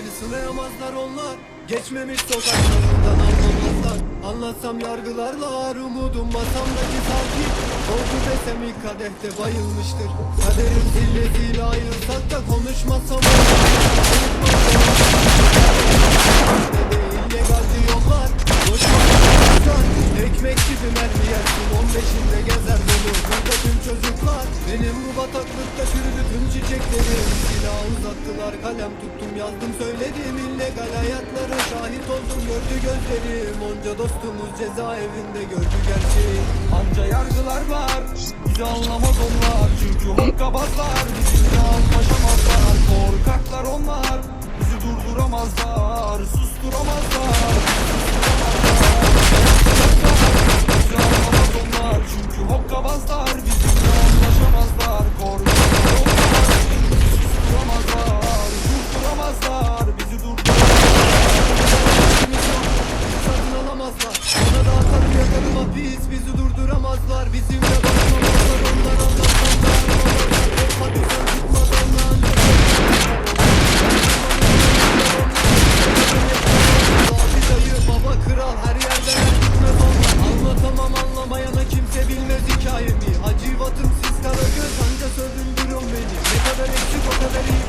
Beni sınayamazlar onlar. Geçmemiş sokaklarından anlamazlar Anlatsam yargılarlar Umudum masamdaki sakin. Oldu desem ilk kadehte bayılmıştır. Kaderin zillesiyle ayırsak da konuşmasam illegal çiçeklerim Silah uzattılar kalem tuttum yazdım söyledim illegal hayatlara şahit oldum gördü gözlerim Onca dostumuz cezaevinde gördü gerçeği. Anca yargılar var bizi anlamaz onlar Çünkü hokkabazlar bizimle anlaşamazlar Korkaklar onlar bizi durduramazlar Susturamazlar kadar eksik o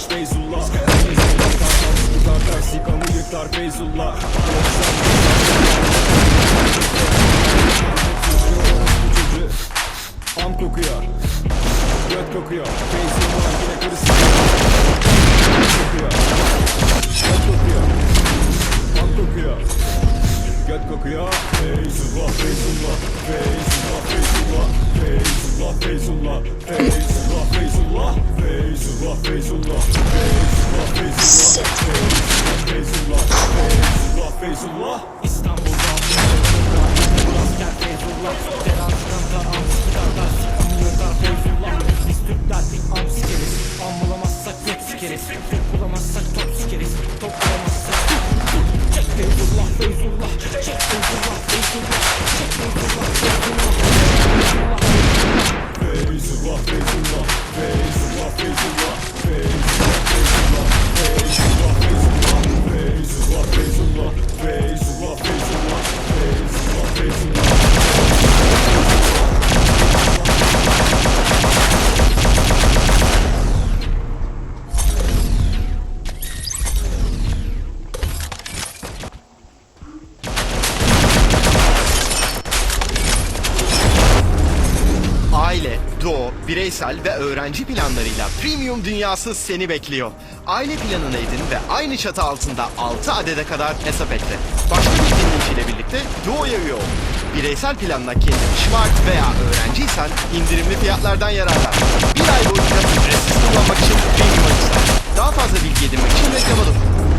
Barış Feyzullah Barış Feyzullah Tartar Sikanı yıklar Feyzullah Feyzullah Çek Feyzullah Feyzullah Çek Feyzullah Feyzullah Çek Feyzullah Feyzullah Doğu, bireysel ve öğrenci planlarıyla premium dünyası seni bekliyor. Aile planını edin ve aynı çatı altında 6 adede kadar hesap ekle. Başka bir dinleyici ile birlikte doğuya üye ol. Bireysel planla kendini şımark veya öğrenciysen indirimli fiyatlardan yararlan. Bir ay boyunca ücretsiz kullanmak için premium. Daha fazla bilgi edinmek için reklam alın.